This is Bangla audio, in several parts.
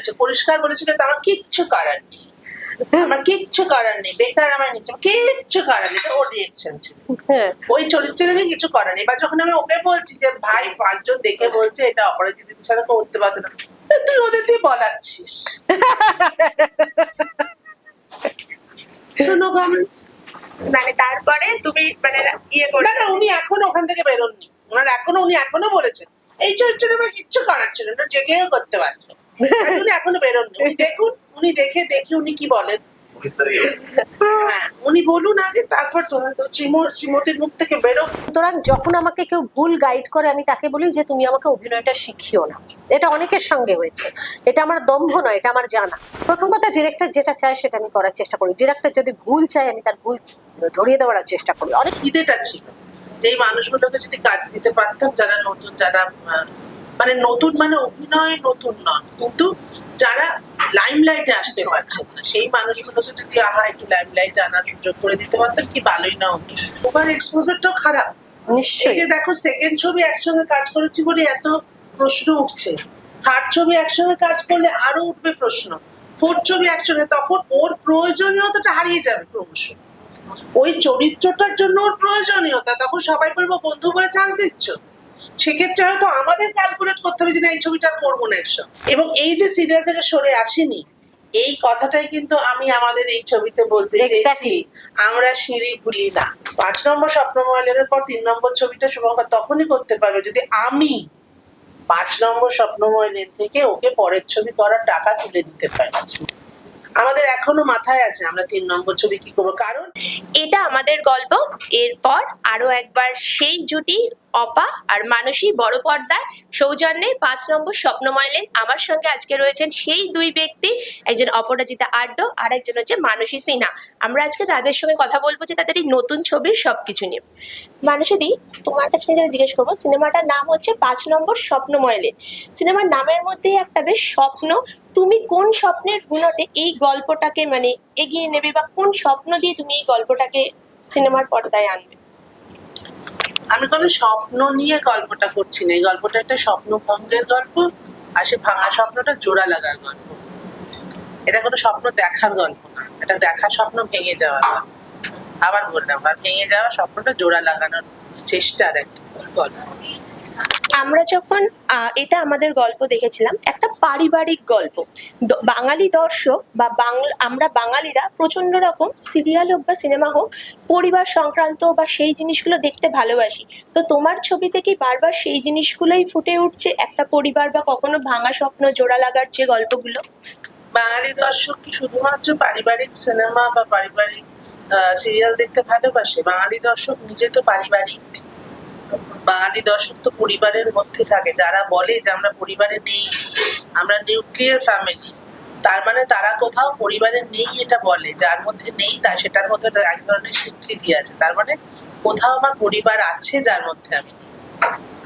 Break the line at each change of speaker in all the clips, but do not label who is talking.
আছে পরিষ্কার বলেছিল তো আমার কিচ্ছু করার নেই। আমার কিচ্ছু করার নেই বেকার আমার নিচে কিচ্ছু করার নেই ওর রিয়েকশন ছিল।
হ্যাঁ।
ওই চরিত্রকে কিছু করার নেই এবার যখন আমি ওকে বলছি যে ভাই পাঁচজন দেখে বলছে এটা অপরাজিত ছাড়া করতে পারতো না। তুই ওদের দিয়ে বলাচ্ছিস? শোনো কমেন্টস
মানে তারপরে তুমি মানে ইয়ে
না
করলে?
না উনি এখনও ওখান থেকে বেরোননি। ওনার এখনও উনি এখনও বলেছেন এই চরিত্রটা আমার কিচ্ছু করার ছিল না জেগেও করতে পারতো উনি এখনও বেরোননি। উনি দেখুন উনি দেখে দেখি উনি কি বলেন। হ্যাঁ উনি বলুন আগে তারপর শ্রীমতীর মুখ থেকে বেরো
সুতরাং যখন আমাকে কেউ ভুল গাইড করে আমি তাকে বলি যে তুমি আমাকে অভিনয়টা শিখিও না। এটা অনেকের সঙ্গে হয়েছে। এটা আমার দম্ভ নয় এটা আমার জানা। প্রথম কথা ডিরেক্টর যেটা চায় সেটা আমি করার চেষ্টা করি। ডিরেক্টর যদি ভুল চায় আমি তার ভুল ধরিয়ে দেওয়ার চেষ্টা করি। অনেক
খিদেটা ছিল। যেই মানুষগুলোকে যদি কাজ দিতে পারতাম যারা নতুন যারা মানে নতুন মানে অভিনয় নতুন নন কিন্তু যারা লাইমলাইটে আসতে পারছেন না সেই মানুষগুলোকে যদি আহা একটু লাইমলাইটে আনার সুযোগ করে দিতে পারতাম কি ভালোই না হতো? ওভার এক্সপোজারটাও খারাপ।
নিশ্চয়ই।
দেখো সেকেন্ড ছবি একসঙ্গে কাজ করেছি বলে এত প্রশ্ন উঠছে। থার্ড ছবি একসঙ্গে কাজ করলে আরও উঠবে প্রশ্ন। ফোর্থ ছবি একসঙ্গে তখন ওর প্রয়োজনীয়তাটা হারিয়ে যাবে ক্রমশ ওই চরিত্রটার জন্য ওর প্রয়োজনীয়তা। তখন সবাই বলব বন্ধু বলে চান্স দিচ্ছ? সেক্ষেত্রে হয়তো আমাদের ক্যালকুলেট করতে হবে যে না এই ছবিটা করব না একসঙ্গে এবং এই যে সিরিয়াল থেকে সরে আসেনি এই কথাটাই কিন্তু আমি আমাদের এই ছবিতে বলতে
Exactly.
আমরা সিঁড়ি ভুলি না। পাঁচ নম্বর স্বপ্নময়লের পর তিন নম্বর ছবিটা শুভঙ্কর তখনই করতে পারবে যদি আমি পাঁচ নম্বর স্বপ্নময় লেন থেকে ওকে পরের ছবি করার টাকা তুলে দিতে পারি। আমাদের এখনও মাথায় আছে, আমরা তিন নম্বর ছবি কি করব? কারণ
এটা আমাদের গল্প, এরপর আরও একবার সেই জুটি, অপা আর মানসী বড় পর্দায় সৌজন্যে পাঁচ নম্বর স্বপ্নময়লেন আমার সঙ্গে আজকে রয়েছেন সেই দুই ব্যক্তি, একজন অপরাজিতা আড্ড আর একজন হচ্ছে মানসী সিনহা। আমরা আজকে তাদের সঙ্গে কথা বলব যে তাদের এই নতুন ছবির সবকিছু নিয়ে। মানসী দি, তোমার কাছে আমি যেটা জিজ্ঞেস করব, সিনেমাটার নাম হচ্ছে পাঁচ নম্বর স্বপ্নময়লেন সিনেমার নামের মধ্যেই একটা বেশ স্বপ্ন তুমি কোন স্বপ্নের বুনটে এই গল্পটাকে মানে এগিয়ে নেবে বা কোন স্বপ্ন দিয়ে তুমি এই গল্পটাকে সিনেমার পর্দায় আনবে?
আমি কোনো স্বপ্ন নিয়ে গল্পটা করছি না। এই গল্পটা একটা স্বপ্ন ভঙ্গের গল্প আর সে ভাঙা স্বপ্নটা জোড়া লাগার গল্প। এটা কোনো স্বপ্ন দেখার গল্প না। এটা দেখা স্বপ্ন ভেঙে যাওয়ার আবার বললাম, আর ভেঙে যাওয়া স্বপ্নটা জোড়া লাগানোর চেষ্টার একটা গল্প।
আমরা যখন এটা আমাদের গল্প দেখেছিলাম, একটা পারিবারিক গল্প। বাঙালি দর্শক বা বাংলা আমরা বাঙালিরা প্রচণ্ড রকম সিরিয়াল হোক বা সিনেমা হোক, পরিবার সংক্রান্ত বা সেই জিনিসগুলো দেখতে ভালোবাসি। তো তোমার ছবি থেকে বারবার সেই জিনিসগুলোই ফুটে উঠছে? একটা পরিবার বা কখনো ভাঙা স্বপ্ন, জোড়া লাগার যে গল্পগুলো?
বাঙালি দর্শক কি শুধুমাত্র পারিবারিক সিনেমা বা পারিবারিক সিরিয়াল দেখতে ভালোবাসে? বাঙালি দর্শক নিজে তো পারিবারিক। বাঙালি দর্শক তো পরিবারের মধ্যে থাকে। যারা বলে যে আমরা পরিবারে নেই, আমরা নিউক্লিয়ার ফ্যামিলি তার মানে তারা কোথাও পরিবারে নেই এটা বলে। যার মধ্যে নেই তা সেটার মধ্যে এক ধরনের স্বীকৃতি আছে। তার মানে কোথাও আমার পরিবার আছে যার মধ্যে আমি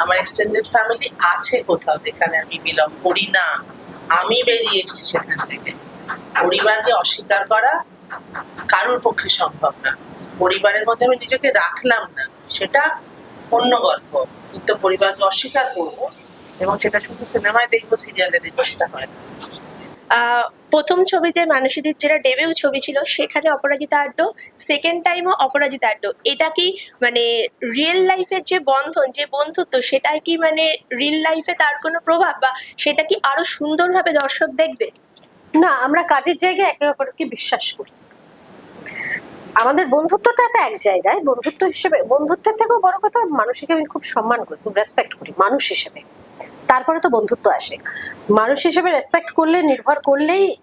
আমার এক্সটেন্ডেড ফ্যামিলি আছে কোথাও যেখানে আমি বিলং করি না। আমি বেরিয়ে এসেছি সেখান থেকে। পরিবারকে অস্বীকার করা কারোর পক্ষে সম্ভব না। পরিবারের মধ্যে আমি নিজেকে রাখলাম না। সেটা অন্য গল্প। কিন্তু পরিবারকে অস্বীকার করব এবং সেটা শুধু সিনেমায় দেখব সিরিয়ালে দেখব সেটা হয় না
আহ, প্রথম ছবিতে মানসীদের যেটা ডেবিউ ছবি ছিল সেখানে অপরাজিতা আড্ড সেকেন্ড টাইমও অপরাজিতা আড্ড। এটা কি মানে রিয়েল লাইফের যে বন্ধন যে বন্ধুত্ব সেটা কি মানে রিয়েল লাইফে তার কোনো প্রভাব বা সেটা কি আরও সুন্দরভাবে দর্শক দেখবে?
না আমরা কাজের জায়গায় একে অপরকে বিশ্বাস করি। আমাদের বন্ধুত্বটা তো এক জায়গায়। বন্ধুত্ব হিসেবে, বন্ধুত্বের থেকেও বড় কথা, মানুষকে আমি খুব সম্মান করি, খুব রেসপেক্ট করি, মানুষ হিসেবে। তারপরে তো বন্ধুত্ব আসে। মানুষ হিসেবে রেসপেক্ট করলে, নির্ভর করলেই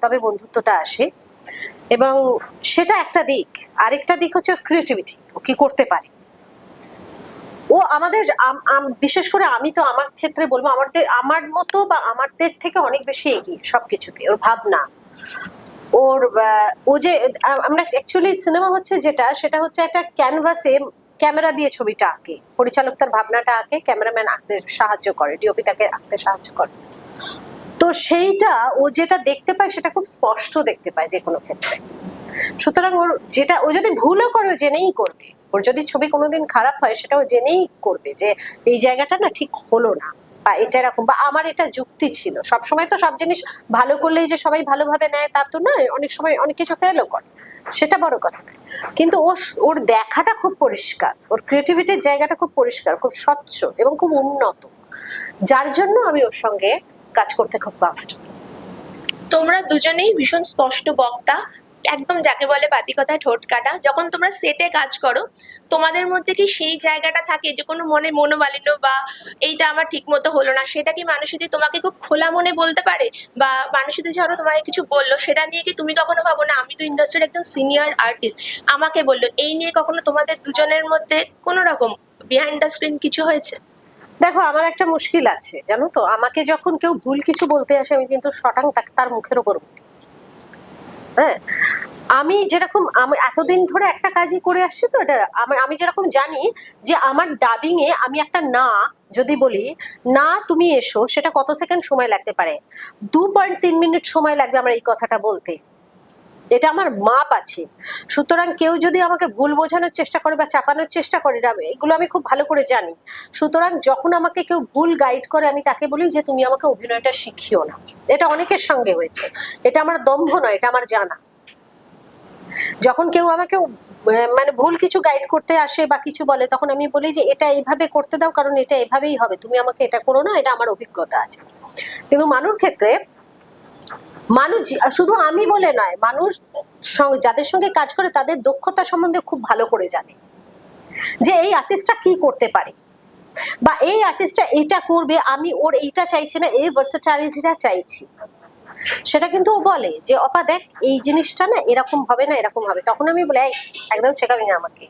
তবে বন্ধুত্বটা আসে। এবং সেটা একটা দিক। আরেকটা দিক হচ্ছে ক্রিয়েটিভিটি ও কি করতে পারে। ও আমাদের, আম- আম- বিশেষ করে আমি তো আমার ক্ষেত্রে বলব, আমাদের, আমার মতো বা আমাদের থেকে অনেক বেশি এগিয়ে সবকিছুতে, ওর ভাবনা। ওর ও যে আমরা অ্যাকচুয়ালি সিনেমা হচ্ছে যেটা, সেটা হচ্ছে একটা ক্যানভাসে ক্যামেরা দিয়ে ছবিটা আঁকে। পরিচালক তার ভাবনাটা আঁকে ক্যামেরাম্যান আঁকতে সাহায্য করে ডিওপি তাকে আঁকতে সাহায্য করে। তো সেইটা ও যেটা দেখতে পায়, সেটা খুব স্পষ্ট দেখতে পায় যে কোনো ক্ষেত্রে। সুতরাং ওর যেটা, ও যদি ভুলও করে জেনেই করবে। ওর যদি ছবি কোনোদিন খারাপ হয়, সেটা ও জেনেই করবে যে, এই জায়গাটা না ঠিক হলো না। বা এটা এরকম, বা আমার এটা যুক্তি ছিল। সবসময় তো সব জিনিস ভালো করলেই যে সবাই ভালোভাবে নেয় তা তো নয়, অনেক সময় অনেক কিছু ফেলও করে। সেটা বড় কথা নয়। কিন্তু ওর ওর দেখাটা খুব পরিষ্কার, ওর ক্রিয়েটিভিটির জায়গাটা খুব পরিষ্কার, খুব স্বচ্ছ এবং খুব উন্নত। যার জন্য আমি ওর সঙ্গে কাজ করতে খুব কমফোর্টেবল
তোমরা দুজনেই ভীষণ স্পষ্ট বক্তা একদম যাকে বলে বাতি কথায় ঠোঁট কাটা, যখন তোমরা সেটে কাজ করো, তোমাদের মধ্যে কি সেই জায়গাটা থাকে যে কোনো মনে মনোমালিন্য বা এইটা আমার ঠিক মতো হলো না, সেটা কি মানুষ যদি তোমাকে খুব খোলা মনে বলতে পারে বা মানুষ যদি ধরো তোমাকে কিছু বলল, সেটা নিয়ে কি তুমি কখনো ভাবো না? আমি তো ইন্ডাস্ট্রির একজন সিনিয়র আর্টিস্ট আমাকে বলল, এই নিয়ে কখনো তোমাদের দুজনের মধ্যে কোনো রকম বিহাইন্ড দ্য স্ক্রিন কিছু হয়েছে?
দেখো, আমার একটা মুশকিল আছে, জানো তো? আমাকে যখন কেউ ভুল কিছু বলতে আসে, আমি কিন্তু শটাং তার মুখের ওপর বলি হ্যাঁ। আমি যেরকম, আমি এতদিন ধরে একটা কাজই করে আসছি তো, এটা আমার আমি যেরকম জানি যে আমার ডাবিং এ আমি একটা না, যদি বলি, না, তুমি এসো, সেটা কত সেকেন্ড সময় লাগতে পারে? দু পয়েন্ট তিন মিনিট সময় লাগবে আমার এই কথাটা বলতে। এটা আমার মাপ আছে। সুতরাং কেউ যদি আমাকে ভুল বোঝানোর চেষ্টা করে বা চাপানোর চেষ্টা করে এগুলো আমি খুব ভালো করে জানি। সুতরাং যখন আমাকে কেউ ভুল গাইড করে, আমি তাকে বলি যে, তুমি আমাকে অভিনয়টা শিখিও না। এটা অনেকের সঙ্গে হয়েছে। এটা আমার দম্ভ নয়, এটা আমার জানা। যখন কেউ আমাকে মানে ভুল কিছু গাইড করতে আসে বা কিছু বলে, তখন আমি বলি যে, এটা এইভাবে করতে দাও, কারণ এটা এভাবেই হবে। তুমি আমাকে এটা করো না, এটা আমার অভিজ্ঞতা আছে। কিন্তু মানুষ ক্ষেত্রে মানুষ, শুধু আমি বলে নয়, মানুষ যাদের সঙ্গে কাজ করে তাদের দক্ষতা সম্বন্ধে খুব ভালো করে জানে যে এই আর্টিস্টটা কি করতে পারে বা এই আর্টিস্টটা এটা করবে, আমি ওর এইটা চাইছি না, এই ভার্সেটালিটিটা চাইছি। সেটা কিন্তু ও বলে যে, অপা দেখ, এই জিনিসটা না এরকম হবে না, এরকম হবে। তখন আমি বলে একদম শেখাবি না আমাকে।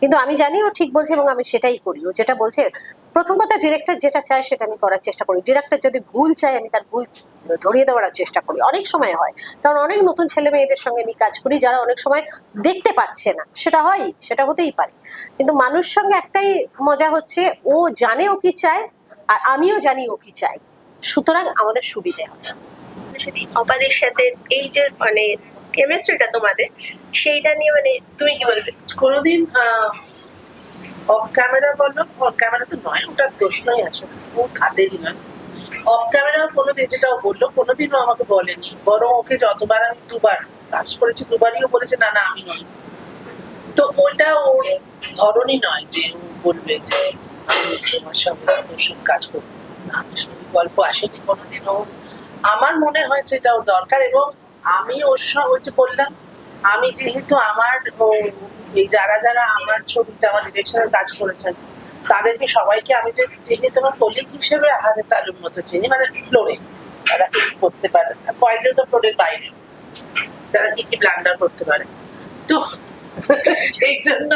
কিন্তু আমি জানি ও ঠিক বলছে এবং আমি সেটাই করি। ও যেটা বলছে, প্রথম কথা ডিরেক্টর যেটা চায় সেটা আমি করার চেষ্টা করি। ডিরেক্টর যদি ভুল চায়, আমি তার ভুল ধরিয়ে দেওয়ার চেষ্টা করি। অনেক সময় হয়। কারণ অনেক নতুন ছেলে মেয়েদের সঙ্গে আমি কাজ করি যারা অনেক সময় দেখতে পাচ্ছে না। সেটা হয়, সেটা হতেই পারে। কিন্তু মানুষ সঙ্গে একটাই মজা হচ্ছে, ও জানে ও কি চায়, আর আমিও জানি ও কি চাই সুতরাং আমাদের সুবিধে হয়
যদি অপাদের সাথে এই যে মানে কেমিস্ট্রিটা তোমাদের, সেইটা নিয়ে মানে তুমি কি বলবে?
কোনোদিন অফ ক্যামেরা বলো অফ ক্যামেরা তো নয়, ওটা প্রশ্নই আসে। ও খাতেরই নয় অফ ক্যামেরা কোনোদিন যেটা বলল, কোনোদিনও আমাকে বলেনি। বরং ওকে যতবার আমি দুবার কাজ করেছি, দুবারই বলেছে, না না, আমি নই তো ওটা ওর ধরনই নয় যে ও বলবে যে, আমি তোমার সঙ্গে তোর সঙ্গে কাজ করব। না গল্প আসেনি কোনোদিনও। আমার মনে হয়েছে এটা ওর দরকার এবং আমি ওর সঙ্গে বললাম, আমি যেহেতু আমার এই যারা যারা আমার ছবিতে, আমার ডিরেকশনের কাজ করেছেন, তাদেরকে সবাইকে আমি যেহেতু আমার কলিগ হিসেবে হাতে তালুর মতো চিনি মানে ফ্লোরে তারা কি করতে পারে? কয়েকজন তো ফ্লোরের বাইরে। তারা কি কি ব্লান্ডার করতে পারে? তো সেই জন্য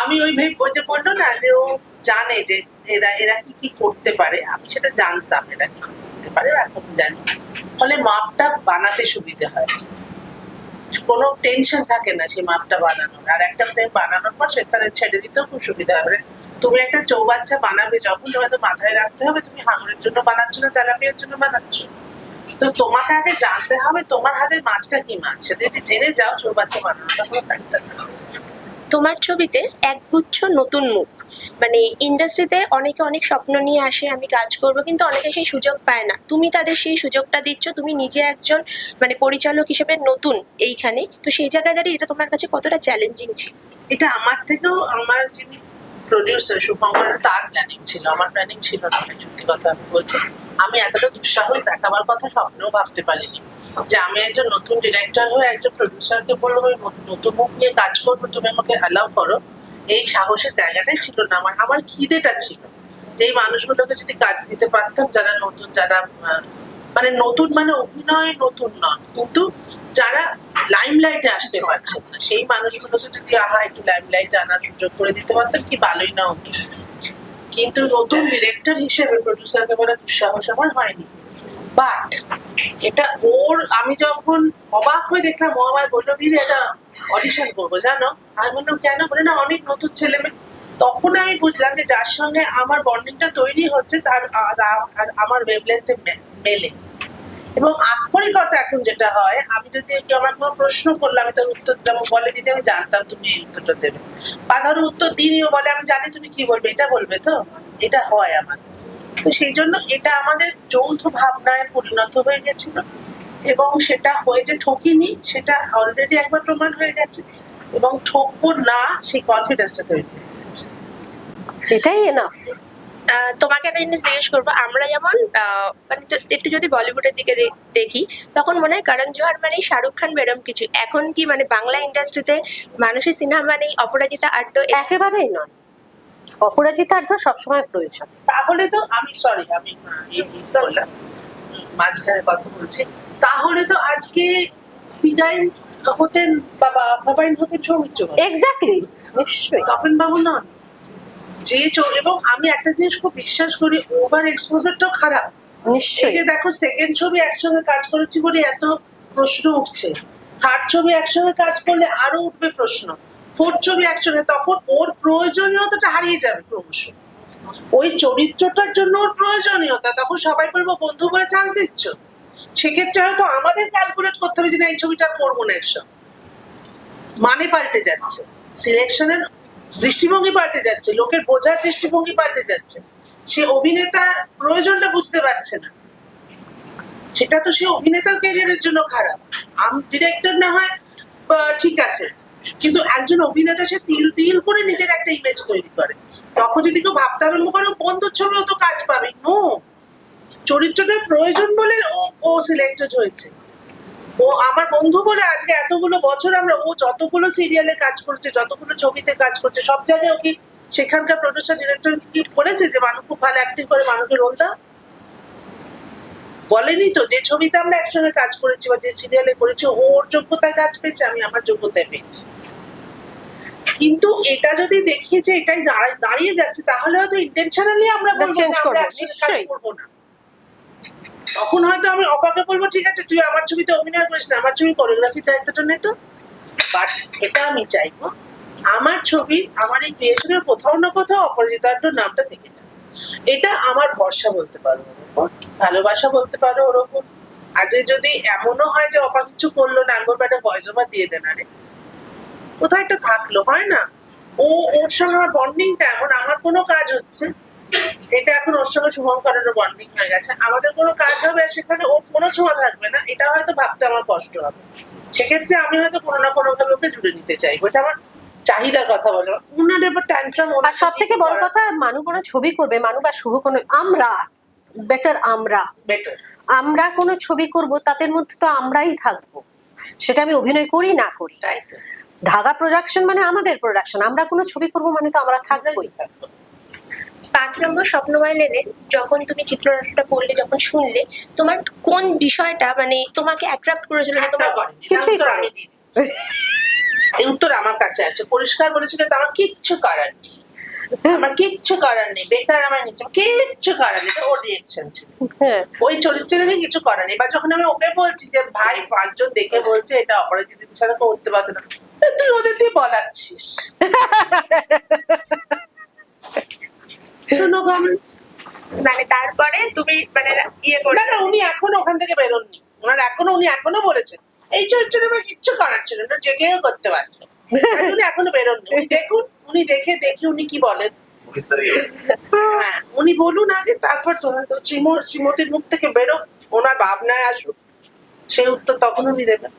আমি ওই ওই যে বলল না যে ও জানে যে এরা এরা কি কি করতে পারে, আমি সেটা জানতাম, এরা কি করতে পারে এখন জানি ফলে মাপটা বানাতে সুবিধে হয়। কোনো টেনশন থাকে না সেই মাপটা বানানোর। আর একটা ফ্রেম বানানোর পর সেখানে ছেড়ে দিতেও খুব সুবিধা হবে। তুমি একটা চৌবাচ্চা বানাবে, যখন তোমাকে মাথায় রাখতে হবে, তুমি হাঙরের জন্য বানাচ্ছ না, তেলাপিয়ার জন্য বানাচ্ছ। তো তোমাকে আগে জানতে হবে, তোমার হাতে মাছটা কি মাছ? সেটা যদি জেনে যাও, চৌবাচ্চা বানানোটা কোনো ফ্যাক্টর না।
তোমার ছবিতে একগুচ্ছ নতুন মুখ। মানে ইন্ডাস্ট্রিতে অনেকে অনেক স্বপ্ন নিয়ে আসে, আমি কাজ করব, কিন্তু অনেকে সেই সুযোগ পায় না। তুমি তাদের সেই সুযোগটা দিচ্ছ, তুমি নিজে একজন মানে পরিচালক হিসেবে নতুন এইখানে, তো সেই জায়গায় দাঁড়িয়ে এটা তোমার কাছে কতটা চ্যালেঞ্জিং ছিল?
এটা আমার থেকেও আমার যিনি প্রডিউসার শুভঙ্কর তার প্ল্যানিং ছিল। আমার প্ল্যানিং ছিল না সত্যি কথা আমি বলছি, আমি এতটা দুঃসাহস দেখাবার কথা স্বপ্নেও ভাবতে পারিনি যে আমি একজন নতুন ডিরেক্টর হয়ে, একজন প্রডিউসারকে বলব নতুন মুখ নিয়ে কাজ করব, তুমি আমাকে অ্যালাউ করো। এই সাহসের জায়গাটাই ছিল না। আমার আমার খিদেটা ছিল যেই মানুষগুলোকে যদি কাজ দিতে পারতাম যারা নতুন যারা মানে নতুন মানে অভিনয় নতুন নয় কিন্তু যারা লাইমলাইটে আসতে পারছেন না সেই মানুষগুলোকে যদি আহা একটু লাইমলাইটে আনার সুযোগ করে দিতে পারতাম কি ভালোই না হতো? কিন্তু নতুন ডিরেক্টর হিসেবে প্রডিউসারকে বলা দুঃসাহস আমার হয়নি। বাট এটা ওর আমি যখন অবাক হয়ে দেখলাম ও আমায় বলল দিদি এটা অডিশন করব জানো? আমি বললাম, কেন? বলে, না, অনেক নতুন ছেলে মেয়ে। তখন আমি বুঝলাম যে যার সঙ্গে আমার বন্ডিংটা তৈরি হচ্ছে তার আমার ওয়েবলেন্থে মেলে। এবং আক্ষরিকতা এখন যেটা হয়, আমি যদি কেউ আমার কোনো প্রশ্ন করলে, আমি তার উত্তর যেমন বলে, দিদি, আমি জানতাম তুমি এই উত্তরটা দেবে। বা ধরো উত্তর দিনই ও বলে, আমি জানি তুমি কি বলবে, এটা বলবে তো? এটা হয় আমার। তো সেই জন্য এটা আমাদের যৌথ ভাবনায় পরিণত হয়ে গেছিল। এবং সেটা হয়ে যে ঠকিনি, সেটা অলরেডি একবার প্রমাণ হয়ে গেছে। এবং ঠকবো না সেই কনফিডেন্সটা তৈরি হয়ে গেছে।
এটাই এনাফ
তোমাকে একটা জিনিস জিজ্ঞেস করব আমরা যেমন মানে একটু যদি বলিউডের দিকে দেখি তখন মনে হয় করণ জোহার মানে শাহরুখ খান বেরম কিছু। এখন কি মানে বাংলা ইন্ডাস্ট্রিতে মানুষের সিনেমা মানে অপরাজিতা আড্ড
একেবারেই নয়। অপরাজিতা আড্ডা সবসময় প্রয়োজন।
তাহলে তো আমি সরি আমি মাঝখানে কথা বলছি। তাহলে তো আজকে বিদায় হতেন বাবা বাবাইন হতেন সৌমিত্র
এক্স্যাক্টলি নিশ্চয়ই।
তপন বাবু নন। যে এবং আমি একটা জিনিস খুব বিশ্বাস করি ওভার এক্সপোজারটাও খারাপ।
নিশ্চয়ই।
দেখো সেকেন্ড ছবি একসঙ্গে কাজ করেছি বলে এত প্রশ্ন উঠছে। থার্ড ছবি একসঙ্গে কাজ করলে আরও উঠবে প্রশ্ন। ফোর্থ ছবি একসঙ্গে তখন ওর প্রয়োজনীয়তাটা হারিয়ে যাবে ক্রমশ। ওই চরিত্রটার জন্য ওর প্রয়োজনীয়তা তখন সবাই বলব বন্ধু বলে চান্স দিচ্ছ? সেক্ষেত্রে হয়তো আমাদের ক্যালকুলেট করতে হবে যে না, এই ছবিটা করব না একসঙ্গে। মানে পাল্টে যাচ্ছে। সিলেকশনের দৃষ্টিভঙ্গি পাল্টে যাচ্ছে। লোকের বোঝার দৃষ্টিভঙ্গি পাল্টে যাচ্ছে। সে অভিনেতা প্রয়োজনটা বুঝতে পারছে না। সেটা তো সে অভিনেতার ক্যারিয়ারের জন্য খারাপ। আম ডিরেক্টর না হয় ঠিক আছে। কিন্তু একজন অভিনেতা সে তিল তিল করে নিজের একটা ইমেজ তৈরি করে। তখন যদি কেউ ভাবতে আরম্ভ করে বন্ধুর ছবিও তো কাজ পাবে। নো চরিত্রটার প্রয়োজন বলে ও ও সিলেক্টেড হয়েছে। ও আমার বন্ধু বলে আজকে এতগুলো বছর আমরা ও যতগুলো সিরিয়ালে কাজ করছে যতগুলো ছবিতে কাজ করছে সব জায়গায় ওকে সেখানকার প্রডিউসার ডিরেক্টর কি বলেছে যে মানুষ খুব ভালো অ্যাক্টিং করে মানুষের রোল দাও? বলেনি তো যে ছবিতে আমরা একসঙ্গে কাজ করেছি বা যে সিরিয়ালে করেছি ও ওর যোগ্যতায় কাজ পেয়েছে আমি আমার যোগ্যতায় পেয়েছি। কিন্তু এটা যদি দেখি যে এটাই দাঁড়ায় যাচ্ছে তাহলে হয়তো ইন্টেনশনালি আমরা বলব আমরা কাজ করব না। তখন হয়তো আমি অপাকে বলব, ঠিক আছে, তুই আমার ছবিতে অভিনয় করিস না, আমার ছবি কোরিওগ্রাফি দায়িত্বটা নে তো। বাট এটা আমি চাইব, আমার ছবি, আমার এই ক্রিয়েশনের কোথাও না কোথাও অপরাজিতার নামটা থেকে এটা আমার ভরসা বলতে পারো ভালোবাসা বলতে পারো ওর উপর আজকে যদি এমনও হয় যে অপা কিছু করল না, আঙ্গুর ব্যাটা ভয়েস ওভার দিয়ে দেন আরে। কোথাও একটা থাকল, হয় না? ও, ওর সঙ্গে আমার বন্ডিংটা এমন আমার কোনো কাজ হচ্ছে। এটা এখন ওর সঙ্গে শুভঙ্করেরও বন্ডিং হয়ে গেছে। আমাদের কোনো কাজ হবে আর সেখানে ওর কোনো ছোঁয়া থাকবে না এটা হয়তো ভাবতে আমার কষ্ট হবে। সেক্ষেত্রে আমি হয়তো কোনো না কোনো ভাবে ওকে জুড়ে নিতে চাইব এটা আমার চাহিদার কথা বলে। উনার এবার ট্যান্ট্রাম
আর সব থেকে বড় কথা মানু কোনো ছবি করবে মানু বা শুভ কোনো আমরা বেটার আমরা।
বেটার
আমরা কোনো ছবি করব তাদের মধ্যে তো আমরাই থাকব। সেটা আমি অভিনয় করি না করি।
তাই তো।
ধাগা প্রোডাকশন মানে আমাদের প্রোডাকশন আমরা কোনো ছবি করব মানে তো আমরা থাকবোই।
থাকব।
পাঁচ নম্বর স্বপ্নময় লেনে যখন তুমি চিত্রনাট্যটা পড়লে যখন শুনলে তোমার কোন বিষয়টা মানে তোমাকে অ্যাট্রাক্ট করেছিল যে তোমার
কিছুই
উত্তর আমার কাছে আছে। পরিষ্কার বলেছিল তো আমার কিচ্ছু করার নেই। আমার কিচ্ছু করার নেই। বেকার আমার নিচে কিচ্ছু করার নেই। এটা ওর রিয়েকশন ছিল।
হ্যাঁ।
ওই চরিত্রের কিছু করার নেই। বা যখন আমি ওকে বলছি যে ভাই পাঁচজন দেখে বলছে এটা অপরাজিত ছাড়া করতে পারতো না। তুই ওদের দিয়ে বলাচ্ছিস। শোনো কমেন্টস
মানে তারপরে তুমি মানে ইয়ে করে
না উনি এখনও ওখান থেকে বেরোননি। ওনার এখনও উনি এখনও বলেছেন এই চরিত্রে আমার কিচ্ছু করার ছিল না যে কেউ করতে পারতো উনি এখনও বেরোননি। দেখুন উনি দেখে দেখি উনি কি বলেন। হ্যাঁ উনি বলুন আগে তারপর তোমার তো শ্রীম- শ্রীমতীর মুখ থেকে বেরো ওনার ভাবনায় আসুক। সেই উত্তর তখন উনি দেবেন।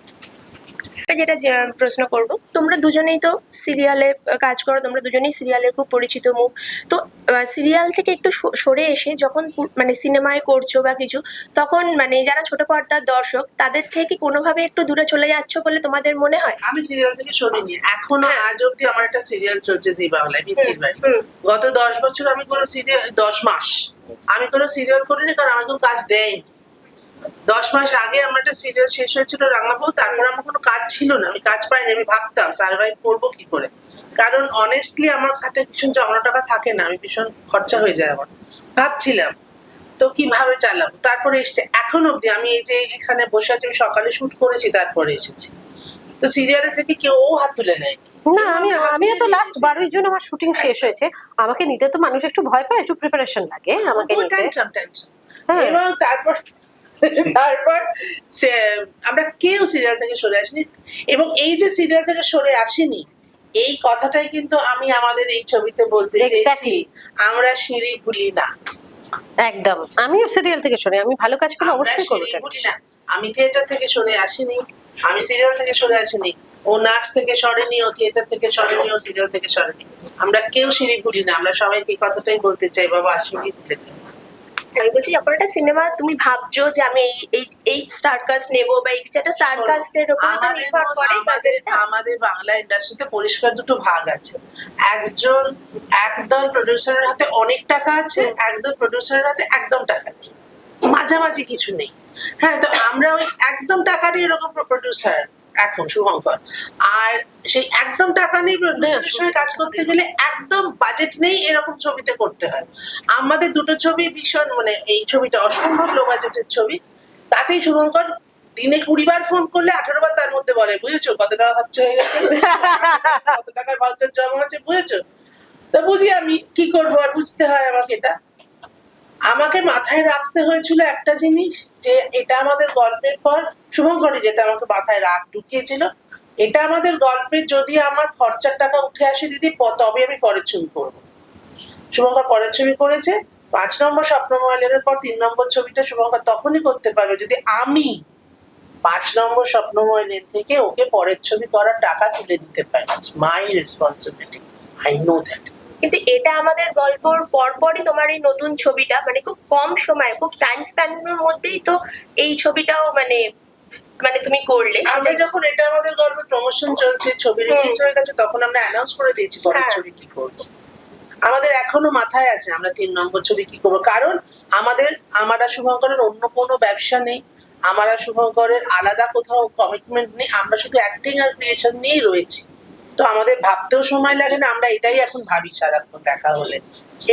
একটা যেটা যে- প্রশ্ন করব তোমরা দুজনেই তো সিরিয়ালে কাজ করো তোমরা দুজনেই সিরিয়ালের খুব পরিচিত মুখ। তো সিরিয়াল থেকে একটু সরে এসে যখন মানে সিনেমায় করছ বা কিছু তখন মানে যারা ছোট পর্দার দর্শক তাদের থেকে কোনোভাবে একটু দূরে চলে যাচ্ছ বলে তোমাদের মনে হয়?
আমি সিরিয়াল থেকে শুনিনি এখনও
হ্যাঁ।
আজ অব্দি আমার একটা সিরিয়াল চলছে জি বাংলায় ভিত্তির বাড়ি। গত দশ বছর আমি কোনো সিরিয়াল দশ মাস। আমি কোনো সিরিয়াল করিনি কারণ আমাকে কোনো কাজ দেয়নি। দশ মাস আগে আমার একটা সিরিয়াল শেষ হয়েছিল রাঙাবো তারপর আমার কোনো কাজ ছিল না। আমি কাজ পাইনি আমি ভাবতাম সার্ভাইভ করব কি করে? কারণ অনেস্টলি আমার খাতে ভীষণ জমানো টাকা থাকে না আমি ভীষণ খরচা হয়ে যায় আমার। ভাবছিলাম তো কীভাবে চালাবো? তারপরে এসছে এখন অব্দি আমি এই যে এখানে বসে আছি আমি সকালে শুট করেছি তারপরে এসেছি। তো সিরিয়ালে থেকে কেউ হাত তুলে নেয়নি।
না আমি আমিও তো লাস্ট বারোই জুন আমার শুটিং শেষ হয়েছে। আমাকে নিতে তো মানুষ একটু ভয় পায় একটু প্রিপারেশন লাগে আমাকে নিতে। হ্যাঁ।
এবং তারপর তারপর আমরা কেউ সিরিয়াল থেকে সরে আসিনি। এবং এই যে সিরিয়াল থেকে সরে আসেনি এই কথাটাই কিন্তু আমি আমাদের এই ছবিতে বলতে
Exactly.
আমরা সিঁড়ি ভুলি না।
একদম। আমিও সিরিয়াল থেকে শুনি আমি ভালো কাজ করলে অবশ্যই করব
আমি থিয়েটার থেকে শুনে আসিনি আমি সিরিয়াল থেকে শুনে আসিনি। ও নাচ থেকে সরেনি ও থিয়েটার থেকে সরেনি ও সিরিয়াল থেকে সরেনি। আমরা কেউ সিঁড়ি ঘুরি না আমরা সবাইকে এই কথাটাই বলতে চাই বাবা সিঁড়ি ঘুরে। না।
আমি বলছি যখন একটা সিনেমা তুমি ভাবছ যে আমি এই এই এই স্টার কাস্ট নেব বা এই কিছু একটা স্টার কাস্টের উপর তো নির্ভর করে
আমাদের
বাজেটটা
আমাদের বাংলা ইন্ডাস্ট্রিতে পরিষ্কার দুটো ভাগ আছে। একজন একদল প্রডিউসারের হাতে অনেক টাকা আছে একদল প্রডিউসারের হাতে একদম টাকা নেই। মাঝামাঝি কিছু নেই। হ্যাঁ তো আমরা ওই একদম টাকারই এরকম প্রডিউসার এখন শুভঙ্কর। আর সেই একদম টাকা নেই সঙ্গে কাজ করতে গেলে একদম বাজেট নেই এরকম ছবিতে করতে হয়। আমাদের দুটো ছবি ভীষণ মানে এই ছবিটা অসম্ভব লো বাজেটের ছবি। তাতেই শুভঙ্কর দিনে কুড়ি বার ফোন করলে আঠারো বার তার মধ্যে বলে বুঝেছ কত টাকা খরচা হয়ে গেছে? কত টাকার ভাউচার জমা আছে বুঝেছ? তা বুঝি আমি কি করব আর বুঝতে হয় আমাকে এটা। আমাকে মাথায় রাখতে হয়েছিল একটা জিনিস, যে এটা আমাদের গল্পের পর, শুভঙ্করী যেটা আমাকে মাথায় রাখ ঢুকিয়েছিল, এটা আমাদের গল্পের যদি আমার খরচার টাকা উঠে আসে দিদি তবে আমি পরের ছবি করব। শুভঙ্কর পরের ছবি করেছে, পাঁচ নম্বর স্বপ্ন স্বপ্নময়লের পর তিন নম্বর ছবিটা শুভঙ্কর তখনই করতে পারবে। যদি আমি পাঁচ নম্বর স্বপ্নময় লেন থেকে ওকে পরের ছবি করার টাকা তুলে দিতে পারি my responsibility I know that
কিন্তু এটা আমাদের গল্পর পরপরই তোমার এই নতুন ছবিটা মানে খুব কম সময় খুব টাইম স্প্যানের মধ্যেই তো এই ছবিটাও মানে মানে তুমি করলে
আমরা যখন এটা আমাদের গল্পের প্রমোশন চলছে ছবি রিলিজ হয়ে গেছে তখন আমরা অ্যানাউন্স করে দিয়েছি পরের
হ্যাঁ।
ছবি কি করব। আমাদের এখনও মাথায় আছে আমরা তিন নম্বর ছবি কি করব। কারণ আমাদের আমারা শুভঙ্করের অন্য কোনো ব্যবসা নেই আমারা শুভঙ্করের আলাদা কোথাও কমিটমেন্ট নেই আমরা শুধু অ্যাক্টিং আর ক্রিয়েশন নিয়েই রয়েছি। তো আমাদের ভাবতেও সময় লাগে না, আমরা এটাই এখন ভাবি সারাক্ষণ দেখা হলে।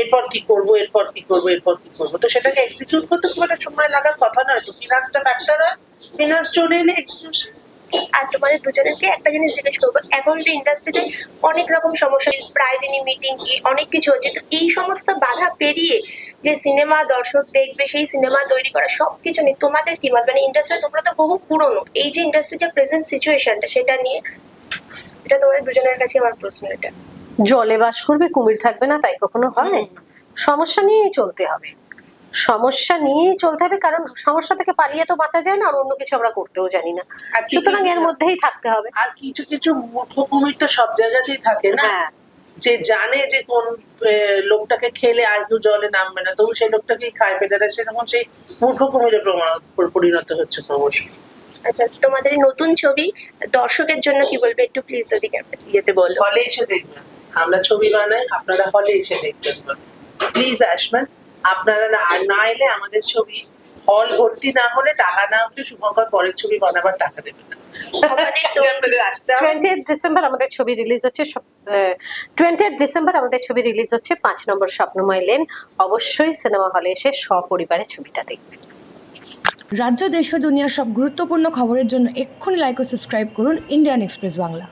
এরপর কি করব, এরপর কি করব, এরপর কি করব? তো সেটাকে এক্সিকিউট করতে খুব একটা সময় লাগার কথা নয় তো ফিনান্সটা ফ্যাক্টর হয়। ফিনান্স চলে এলে এক্সিকিউশন
আর তোমাদের দুজনকে একটা জিনিস জিজ্ঞেস করব, এখন তো ইন্ডাস্ট্রিতে অনেক রকম সমস্যা, প্রায় দিনই মিটিং কি, অনেক কিছু হচ্ছে, তো এই সমস্ত বাধা পেরিয়ে যে সিনেমা দর্শক দেখবে, সেই সিনেমা তৈরি করা সবকিছু নিয়ে তোমাদের কি মত? মানে ইন্ডাস্ট্রি তোমরা তো বহু পুরনো, এই যে ইন্ডাস্ট্রি যে প্রেজেন্ট সিচুয়েশনটা সেটা নিয়ে এটা তোমাদের দুজনের কাছে আমার প্রশ্ন এটা।
জলে বাস করবে কুমির থাকবে না তাই কখনো হয়? সমস্যা নিয়েই চলতে হবে। সমস্যা নিয়েই চলতে হবে কারণ সমস্যা থেকে পালিয়ে তো বাঁচা যায় না আর অন্য কিছু আমরা করতেও জানি না। সুতরাং এর মধ্যেই থাকতে হবে।
আর কিছু কিছু মূর্খ কুমির তো সব জায়গাতেই থাকে না।
হ্যাঁ।
যে জানে যে কোন লোকটাকে খেলে আর কেউ জলে নামবে না তবু সেই লোকটাকেই খায় ফেলে দেয় সেরকম সেই মূর্খ কুমিরে প্রমা- পরিণত হচ্ছে ক্রমশ।
আচ্ছা তোমাদের নতুন ছবি দর্শকের জন্য কি বলবে? একটু প্লিজ যদি ইয়েতে বলো।
হলে এসে দেখবেন আমরা ছবি বানাই আপনারা হলে এসে দেখবেন। প্লিজ আসবেন আপনারা না না এলে আমাদের ছবি হল ভর্তি না হলে টাকা না উঠলে শুভঙ্কর পরের ছবি বানাবার টাকা দেবে না।
টোয়েন্টি ডিসেম্বর আমাদের ছবি রিলিজ হচ্ছে টোয়েন্টি ডিসেম্বর আমাদের ছবি রিলিজ হচ্ছে পাঁচ নম্বর স্বপ্নময় লেন। অবশ্যই সিনেমা হলে এসে সপরিবারে ছবিটা দেখবেন।
রাজ্য, দেশ ও দুনিয়ার সব গুরুত্বপূর্ণ খবরের জন্য এক্ষুনি লাইক ও সাবস্ক্রাইব করুন ইন্ডিয়ান এক্সপ্রেস বাংলা।